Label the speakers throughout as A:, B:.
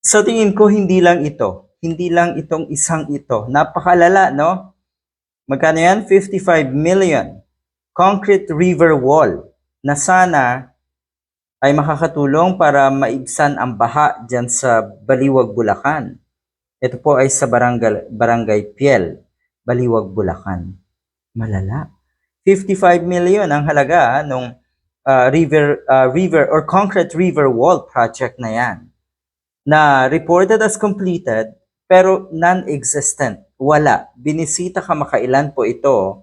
A: Sa tingin ko, hindi lang ito. Hindi lang itong isang ito. Napakalala, no? Magkano yan? 55 million. Concrete river wall na sana ay makakatulong para maibsan ang baha dyan sa Baliwag, Bulacan. Ito po ay sa barangay, barangay Piel, Baliwag, Bulacan. Malala. 55 million ang halaga ng river ah, river or concrete river wall project na yan na reported as completed pero non-existent. Wala. Binisita kamakailan po ito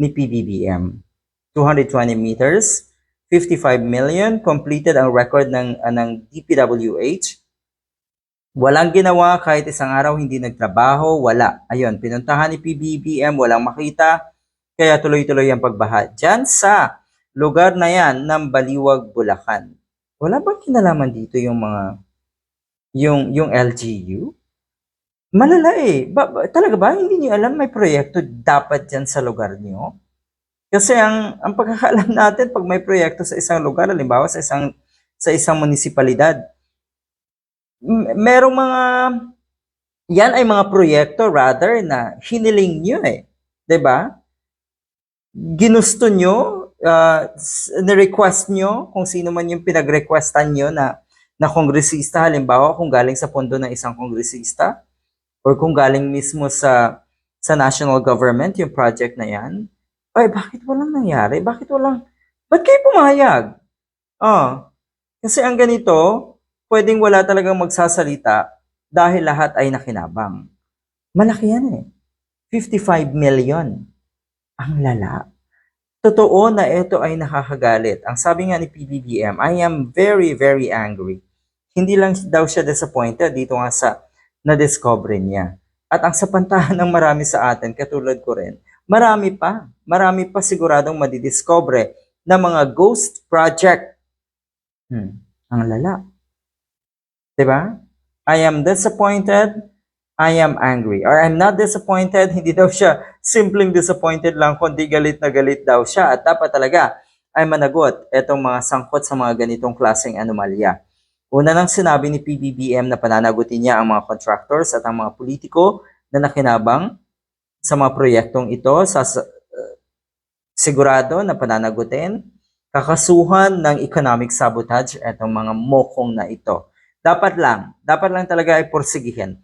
A: ni PBBM. 220 meters, 55 million, completed ang record ng, ah, ng DPWH. Walang ginawa kahit isang araw hindi nagtrabaho, wala. Ayun, pinuntahan ni PBBM, walang makita, kaya tuloy-tuloy ang pagbaha. Diyan sa lugar na yan ng Baliwag, Bulacan. Wala bang kinalaman dito yung mga yung yung LGU? Malala eh. Ba, ba- talaga ba hindi niyo alam may proyekto dapat diyan sa lugar niyo? Kasi ang ang pagkakaalam natin pag may proyekto sa isang lugar, halimbawa sa isang sa isang munisipalidad, merong mga yan ay mga proyekto rather na hiniling niyo eh. ba? Ginusto niyo, uh, ni-request niyo kung sino man yung pinag-requestan niyo na na kongresista halimbawa kung galing sa pondo ng isang kongresista or kung galing mismo sa sa national government yung project na yan, ay bakit walang nangyari? Bakit walang, ba't kayo pumayag? Ah, kasi ang ganito, pwedeng wala talagang magsasalita dahil lahat ay nakinabang. Malaki yan eh. 55 million. Ang lala. Totoo na ito ay nakakagalit. Ang sabi nga ni PBBM, I am very, very angry. Hindi lang daw siya disappointed dito nga sa na-discover niya. At ang sapantahan ng marami sa atin, katulad ko rin, marami pa. Marami pa siguradong madidiscover na mga ghost project. Hmm, ang lala. 'Di ba? I am disappointed, I am angry. Or I'm not disappointed, hindi daw siya simpleng disappointed lang, kundi galit na galit daw siya. At dapat talaga ay managot itong mga sangkot sa mga ganitong klaseng anomalya. Una nang sinabi ni PBBM na pananagutin niya ang mga contractors at ang mga politiko na nakinabang sa mga proyektong ito sa uh, sigurado na pananagutin, kakasuhan ng economic sabotage itong mga mokong na ito. Dapat lang, dapat lang talaga ay porsigihin.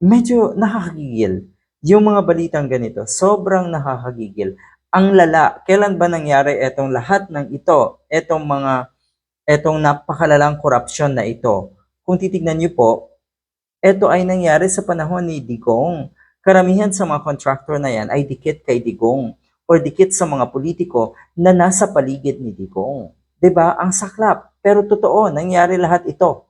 A: Medyo nakakagigil yung mga balitang ganito. Sobrang nakakagigil. Ang lala, kailan ba nangyari itong lahat ng ito? Itong mga, itong napakalalang korupsyon na ito. Kung titignan niyo po, ito ay nangyari sa panahon ni Digong. Karamihan sa mga contractor na yan ay dikit kay Digong or dikit sa mga politiko na nasa paligid ni Digong. 'Di ba? Ang saklap. Pero totoo, nangyari lahat ito.